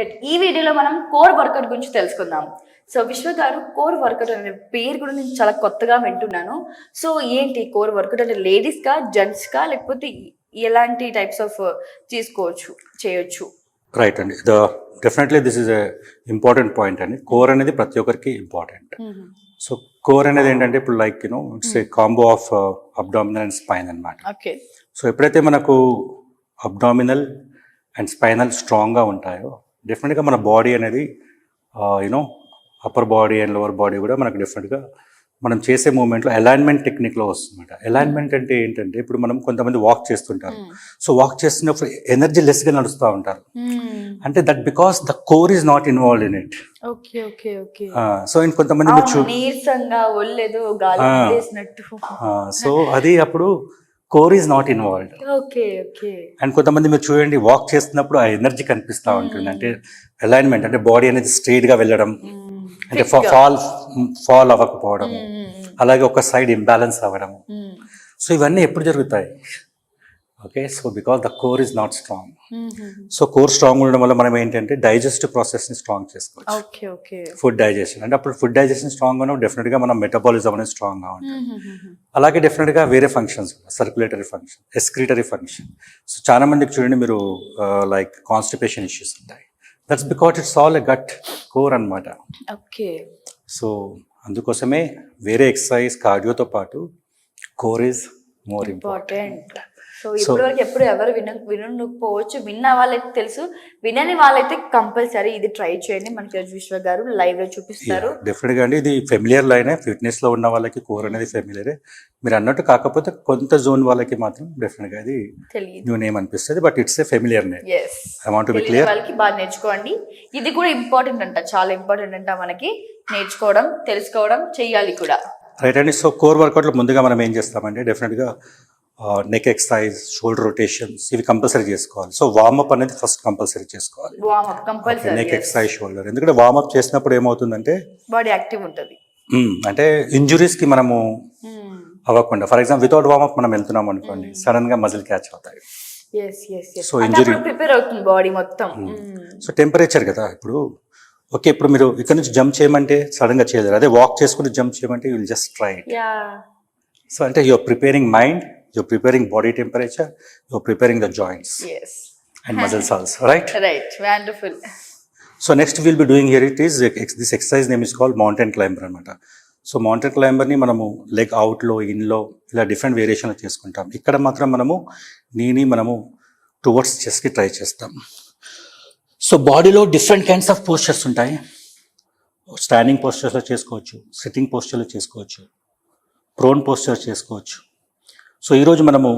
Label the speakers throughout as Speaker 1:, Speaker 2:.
Speaker 1: Right ఈ వీడియోలో మనం కోర్ వర్కౌట్ గురించి తెలుసుకుందాం. సో విశ్వ గారు కోర్ వర్కౌట్ అనే పేరు కూడా నేను చాలా కొత్తగా వింటున్నాను. సో ఏంటి కోర్ వర్కౌట్ అంటే లేడీస్ కా జెంట్స్ కా లేకపోతే ఎలాంటి టైప్స్ ఆఫ్ తీసుకోవచ్చు చేయొచ్చు?
Speaker 2: రైట్ అండి. The definitely this is a important point అండి. కోర్ అనేది ప్రతి ఒక్కరికి ఇంపార్టెంట్ సో కోర్ అనేది ఏంటంటే ఇప్పుడు like you know it's a combo of abdominal and spine అనమాట
Speaker 1: ఓకే
Speaker 2: సో ఎప్పుడైతే మనకు అబ్డామినల్ అండ్ స్పైనల్ స్ట్రాంగ్గా ఉంటాయో డెఫినెట్గా మన బాడీ అనేది you know upper body and lower body కూడా మనకు డెఫినెట్గా మనం చేసే మూమెంట్లో అలైన్మెంట్ టెక్నిక్లో వస్తుందన్నమాట. అలైన్మెంట్ అంటే ఏంటంటే ఇప్పుడు మనం కొంతమంది వాక్ చేస్తుంటారు. సో వాక్ చేస్తున్నప్పుడు ఎనర్జీ లెస్గా నడుస్తూ ఉంటారు. అంటే that because the core is not involve in it
Speaker 1: okay okay okay
Speaker 2: so ఇంక కొంతమంది సో అది అప్పుడు core is not involved
Speaker 1: okay okay
Speaker 2: and కొంతమంది మీరు చూడండి వాక్ చేస్తున్నప్పుడు ఆ ఎనర్జీ కనిపిస్తూ ఉంటుంది. అంటే అలైన్మెంట్ అంటే బాడీ అనేది straight గా వెళ్ళడం. అంటే ఫాల్ ఫాల్ అవ్వకపోవడం అలాగే ఒక సైడ్ ఇంబ్యాలెన్స్ అవ్వడం సో ఇవన్నీ ఎప్పుడు జరుగుతాయి? Okay so because the core is not strong so core strong ఉండడం వల్ల మనం ఏంటంటే డైజెస్టివ్ ప్రాసెస్ని స్ట్రాంగ్ చేసుకోవచ్చు. ఫుడ్ డైజెషన్ అంటే అప్పుడు ఫుడ్ డైజెషన్ స్ట్రాంగ్ ఉన్నప్పుడు డెఫినెట్గా మనం మెటబాలిజం అనేది స్ట్రాంగ్గా ఉంటుంది. అలాగే డెఫినెట్గా వేరే functions circulatory function excretory function so చాలా మందికి చూడండి మీరు లైక్ కాన్స్టిపేషన్ ఇష్యూస్ ఉంటాయి. That's because it's all a gut core అన్నమాట.
Speaker 1: ఓకే
Speaker 2: సో అందుకోసమే వేరే ఎక్సర్సైజ్ కార్డియోతో పాటు core is more important
Speaker 1: so ఇప్పటివరకు ఎప్పుడు ఎవరు విన వినకపోవచ్చు. విన్న వాళ్ళైతే తెలుసు. వినని వాళ్ళైతే కంపల్సరీ ఇది ట్రై చేయండి. మనకి విశ్వ గారు లైవ్లో చూపిస్తారు
Speaker 2: డెఫినెట్గా అండి. ఇది ఫెమిలియర్ లైనే ఫిట్నెస్లో ఉన్న వాళ్ళకి కోర్ అనేది ఫెమిలియరే మీరు అన్నట్టు కాకపోతే కొంత జోన్ వాళ్ళకి మాత్రం డెఫినెట్గా ఇది
Speaker 1: తెలియదు
Speaker 2: న్యూ నేమ్ అనిపిస్తుంది. But it's a familiar name I want be clear
Speaker 1: వాళ్ళకి బాగా నేర్చుకోండి. ఇది కూడా ఇంపార్టెంట్ అంట. చాలా ఇంపార్టెంట్ అంట మనకి నేర్చుకోవడం తెలుసుకోవడం చెయ్యాలి కూడా.
Speaker 2: రైట్ అండి. సో కోర్ వర్కౌట్లో ముందుగా మనం ఏం చేస్తామంటే డెఫినెట్గా నెక్ ఎక్సర్సైజ్ షోల్డర్ రొటేషన్స్ ఇవి కంపల్సరీ చేసుకోవాలి. సో వార్మప్ అనేది ఫస్ట్ కంపల్సరీ చేసుకోవాలి. నెక్ ఎక్సర్సైజ్ షోల్డర్ ఎందుకంటే వార్మప్ చేసినప్పుడు ఏమవుతుందంటే
Speaker 1: బాడీ యాక్టివ్ ఉంటుంది.
Speaker 2: అంటే ఇంజురీస్కి మనము అవ్వకుండా ఫర్ ఎగ్జాంపుల్ వితౌట్ వార్మప్ మనం వెళ్తున్నాం అనుకోండి సడన్గా మజిల్ క్యాచ్ అవుతాయి. So, injury-
Speaker 1: ప్రిపేర్ అవుతుంది బాడీ మొత్తం.
Speaker 2: సో టెంపరేచర్ కదా ఇప్పుడు ఓకే ఇప్పుడు మీరు ఇక్కడ నుంచి జంప్ చేయమంటే సడన్గా చేయలేరు. అదే వాక్ చేసుకుని జంప్ చేయమంటే విల్ జస్ట్ ట్రై సో అంటే your preparing mind your preparing body temperature your preparing the joints
Speaker 1: yes
Speaker 2: and muscles also right
Speaker 1: right wonderful
Speaker 2: so next will be doing here it is this exercise name is called mountain climber అనమాట so mountain క్లైంబర్ని మనము leg అవుట్లో ఇన్లో ఇలా different వేరియేషన్లో చేసుకుంటాం. ఇక్కడ మాత్రం మనము నీని మనము టువర్డ్స్ చెస్ట్కి ట్రై చేస్తాం. సో బాడీలో డిఫరెంట్ కైండ్స్ ఆఫ్ పోస్చర్స్ ఉంటాయి. స్టాండింగ్ పోస్చర్స్లో చేసుకోవచ్చు సిట్టింగ్ పోస్చర్లో చేసుకోవచ్చు ప్రోన్ పోస్చర్ చేసుకోవచ్చు. సో ఈరోజు మనము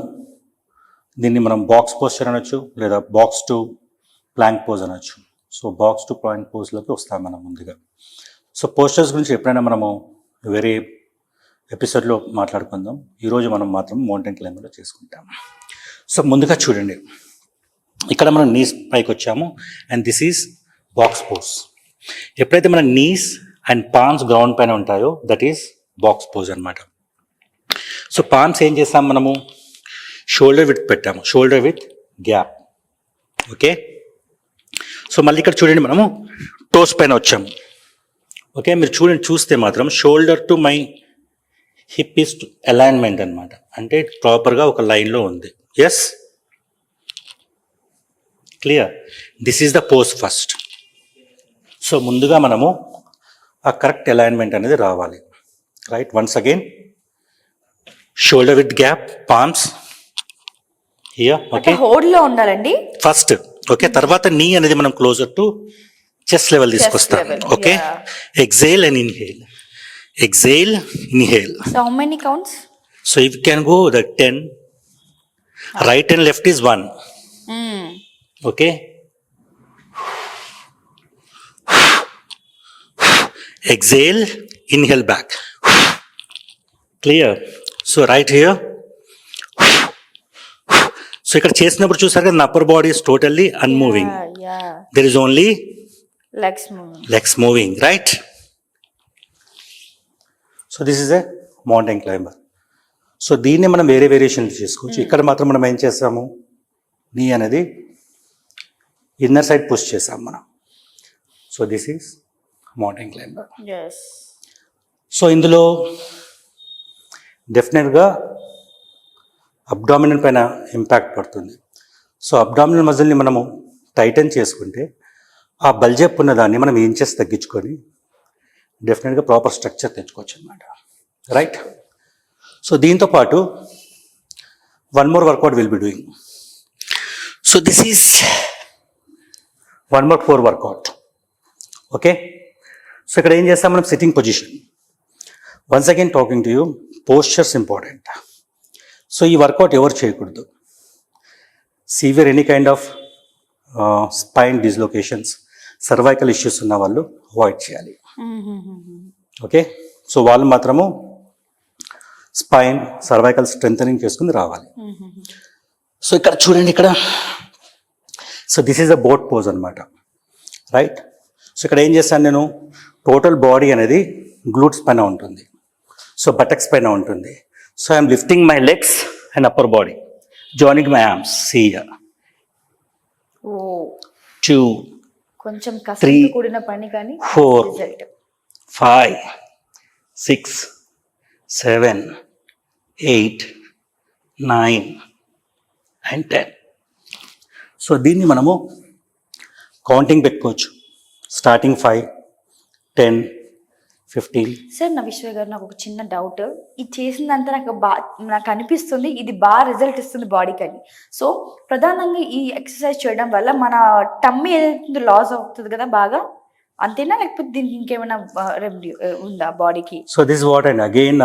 Speaker 2: దీన్ని మనం బాక్స్ పోస్చర్ అనొచ్చు లేదా బాక్స్ టు ప్లాంక్ పోజ్ అనొచ్చు. సో బాక్స్ టు ప్లాంక్ పోజ్లోకి వస్తాం మనం ముందుగా. సో పోస్టర్స్ గురించి ఎప్పుడైనా మనము వేరే ఎపిసోడ్లో మాట్లాడుకుందాం. ఈరోజు మనం మాత్రం మౌంటైన్ క్లైంబర్లో చేసుకుంటాం. సో ముందుగా చూడండి. ఇక్కడ మనం నీస్ పైకి వచ్చాము and this is box pose ఎప్పుడైతే మన నీస్ అండ్ పాన్స్ గ్రౌండ్ పైన ఉంటాయో దట్ ఈస్ బాక్స్ పోజ్ అన్నమాట. సో పామ్స్ ఏం చేస్తాం మనము? షోల్డర్ విత్ పెట్టాము. Shoulder with gap okay so మళ్ళీ ఇక్కడ చూడండి మనము. టోస్ పైన వచ్చాము. ఓకే మీరు చూడండి చూస్తే మాత్రం shoulder to my hip is alignment అనమాట అంటే ప్రాపర్గా ఒక లైన్లో ఉంది. Yes clear this is the pose first so ముందుగా మనము ఆ కరెక్ట్ అలైన్మెంట్ అనేది రావాలి. Right once again shoulder with gap palms here okay
Speaker 1: హోల్డ్లో ఉండాలండి.
Speaker 2: ఫస్ట్ ఓకే తర్వాత నీ అనేది మనం క్లోజర్ టు చెస్ట్ లెవెల్ తీసుకొస్తాం okay. Exhale and inhale exhale inhale
Speaker 1: so how many counts
Speaker 2: so if can go the ten right and left is one okay exhale inhale back clear so right here. So ఇక్కడ చేసినప్పుడు చూసారు కదా upper body is totally unmoving there is only
Speaker 1: legs move
Speaker 2: legs moving, right? So this is a mountain climber so దీన్ని మనం వేరే variation చేసుకోవచ్చు. ఇక్కడ మాత్రం మనం ఏం చేస్తాము? నీ అనేది ఇన్నర్ సైడ్ పుష్ చేసాం మనం. So this is mountain climber so ఇందులో డెఫినెట్గా అబ్డామినల్ పైన ఇంపాక్ట్ పడుతుంది. సో అబ్డామినల్ మజిల్ని మనము టైటన్ చేసుకుంటే ఆ బల్జెప్ ఉన్న దాన్ని మనం ఇంచెస్ తగ్గించుకొని డెఫినెట్గా ప్రాపర్ స్ట్రక్చర్ తెచ్చుకోవచ్చు అనమాట రైట్? సో దీంతో పాటు one more workout will be doing. So this is one more four workout okay? So ఇక్కడ ఏం చేస్తాం? మనం sitting position. Once again talking to you postures important so ఈ వర్కౌట్ ఎవరు చేయకూడదు? Severe any kind of spine dislocations cervical issues ఉన్న వాళ్ళు avoid చేయాలి. ఓకే సో వాళ్ళు మాత్రము స్పైన్ సర్వైకల్ స్ట్రెంథనింగ్ చేసుకుని రావాలి. సో ఇక్కడ చూడండి ఇక్కడ. So this is a boat pose అనమాట రైట్ సో ఇక్కడ ఏం చేస్తాను నేను? టోటల్ బాడీ అనేది గ్లూట్స్ పైన ఉంటుంది. సో బటక్స్ పైన ఉంటుంది. So I'm lifting my legs and upper body joining my arms
Speaker 1: oh.
Speaker 2: Two
Speaker 1: కొంచెం
Speaker 2: Three,
Speaker 1: కూడిన పని కానీ. Result
Speaker 2: five six seven eight nine and ten so దీన్ని మనము కౌంటింగ్ పెట్టుకోవచ్చు. Starting five ten fifteen
Speaker 1: sir నా విశ్వ గారు నాకు ఒక చిన్న డౌట్ ఇది చేసిందంతా నాకు బా నాకు అనిపిస్తుంది ఇది బాగా రిజల్ట్ ఇస్తుంది బాడీకి అని సో ప్రధానంగా ఈ ఎక్సర్సైజ్ చేయడం వల్ల మన టమ్మీ ఏదైతే లాస్ అవుతుంది కదా బాగా? అంతేనా? లేకపోతే దీనికి ఇంకేమైనా రెమెడీ ఉందా బాడీకి
Speaker 2: so this what and again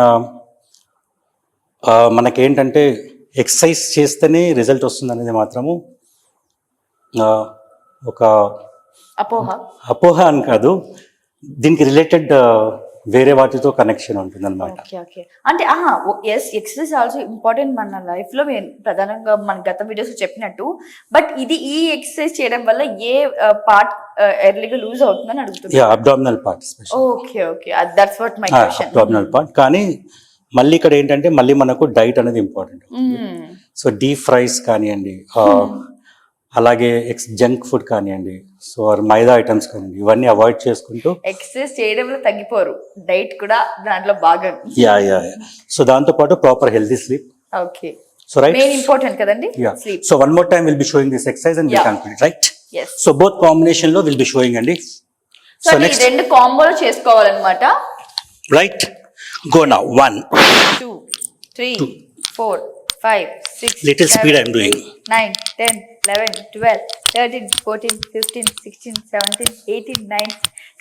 Speaker 2: మనకేంటంటే ఎక్సర్సైజ్ చేస్తేనే రిజల్ట్ వస్తుంది అనేది మాత్రము ఒక
Speaker 1: అపోహ.
Speaker 2: అపోహ అని కాదు. దీనికి రిలేటెడ్ వేరే వాటితో కనెక్షన్ ఉంటుంది అనమాట
Speaker 1: అంటే ఆహా ఎస్ ఎక్సర్సైజ్ ఆల్సో ఇంపార్టెంట్ మన లైఫ్లో ప్రధానంగా మన గత వీడియోస్ చెప్పినట్టు. బట్ ఇది ఈ ఎక్సర్సైజ్ చేయడం వల్ల ఏ పార్ట్ ఎర్లీగా లూజ్ అవుతుందని అడుగుతున్నాను
Speaker 2: yeah abdominal part
Speaker 1: okay okay that's what my question
Speaker 2: abdominal part కానీ మళ్ళీ ఇక్కడ ఏంటంటే మళ్ళీ మనకు డైట్ అనేది important
Speaker 1: Hmm.
Speaker 2: So deep fries కానివ్వండి ఆ, అలాగే ఎక్స్ జంక్ ఫుడ్ కానివ్వండి సో మైదా ఐటమ్స్ కానివ్వండి ఇవన్నీ అవాయిడ్ చేసుకుంటూ
Speaker 1: ఎక్సర్సైజ్ చేయడంలో తగ్గిపోరు. డైట్ కూడా దాంట్లో బాగా
Speaker 2: యా యా సో దాంతో పాటు proper healthy sleep.
Speaker 1: Okay.
Speaker 2: So right.
Speaker 1: Main important కదండి?
Speaker 2: So one more time will be showing this exercise and. Complete right? So both కాంబినేషన్లో విల్ బి షోయింగ్ అండి.
Speaker 1: సో
Speaker 2: నెక్స్ట్
Speaker 1: రెండు కాంబోలో చేసుకోవాలన్నమాట.
Speaker 2: Right go now one
Speaker 1: two three four five six
Speaker 2: Little speed I'm doing.
Speaker 1: Nine ten eleven twelve thirteen fourteen fifteen sixteen seventeen eighteen nine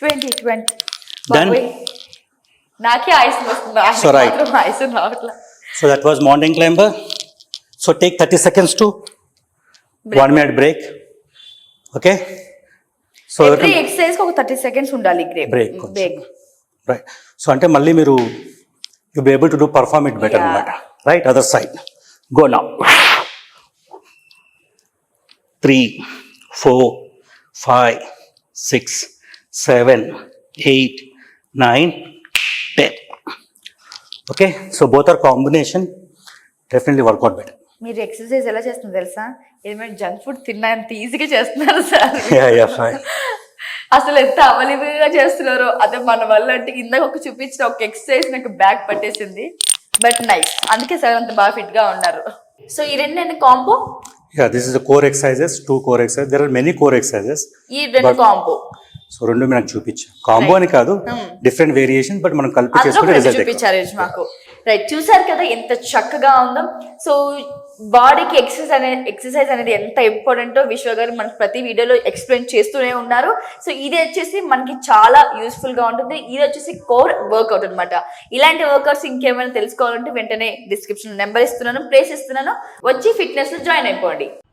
Speaker 1: twenty twenty
Speaker 2: Done.
Speaker 1: నాకే ఆయుస్ వస్తుంది ఆయనకి
Speaker 2: So, right.
Speaker 1: మాత్రం ఆయుస్ రావట్లా
Speaker 2: So that was mountain climber. So take 30 seconds to
Speaker 1: Break.
Speaker 2: one minute break. Okay. So
Speaker 1: every exercise ఒక thirty seconds ఉండాలి గ్రేప్
Speaker 2: Break.
Speaker 1: Break
Speaker 2: right. So అంటే మళ్ళీ మీరు you be able to do perform it better
Speaker 1: Yeah.
Speaker 2: అనమాట right other side now three four five six seven eight nine ten okay so both or combination definitely workout better
Speaker 1: మీరు exercise ఎలా చేస్తున్నారు తెలుసా? ఏమైనా junk food తిన్నంత ఈజీగా చేస్తున్నారు sir?
Speaker 2: Yeah, yeah, fine.
Speaker 1: అసలు ఎంత అవలివిగా చేస్తున్నారో. అదే మన వల్ల అంటే ఇందాక ఒక చూపించిన ఒక ఎక్సర్సైజ్ నాకు బ్యాక్ పట్టేసింది. But nice. అందుకే సార్ అంత బాగా ఫిట్గా ఉన్నారు. సో ఈ రెండు combo?
Speaker 2: This is the core exercises, two core exercises. There are many core exercises.
Speaker 1: ఈ రెండు కాంబో.
Speaker 2: సో రెండు నాకు చూపించా. కాంబో అని కాదు డిఫరెంట్ వేరియేషన్ బట్ మనం కలిపి
Speaker 1: రెండు
Speaker 2: రిజల్ట్
Speaker 1: చూపించారు మాకు రైట్ చూసారు కదా ఎంత చక్కగా ఉందో. సో బాడీకి ఎక్సర్సైజ్ అనేది ఎక్సర్సైజ్ అనేది ఎంత ఇంపార్టెంటో విశ్వ గారు మనకి ప్రతి వీడియోలో ఎక్స్ప్లెయిన్ చేస్తూనే ఉన్నారు. సో ఇది వచ్చేసి మనకి చాలా యూస్ఫుల్గా ఉంటుంది. ఇది వచ్చేసి కోర్ వర్కౌట్ అన్నమాట. ఇలాంటి వర్కౌట్స్ ఇంకేమైనా తెలుసుకోవాలంటే వెంటనే డిస్క్రిప్షన్ నెంబర్ ఇస్తున్నాను ప్లేస్ ఇస్తున్నాను. వచ్చి ఫిట్నెస్లో జాయిన్ అయిపోండి.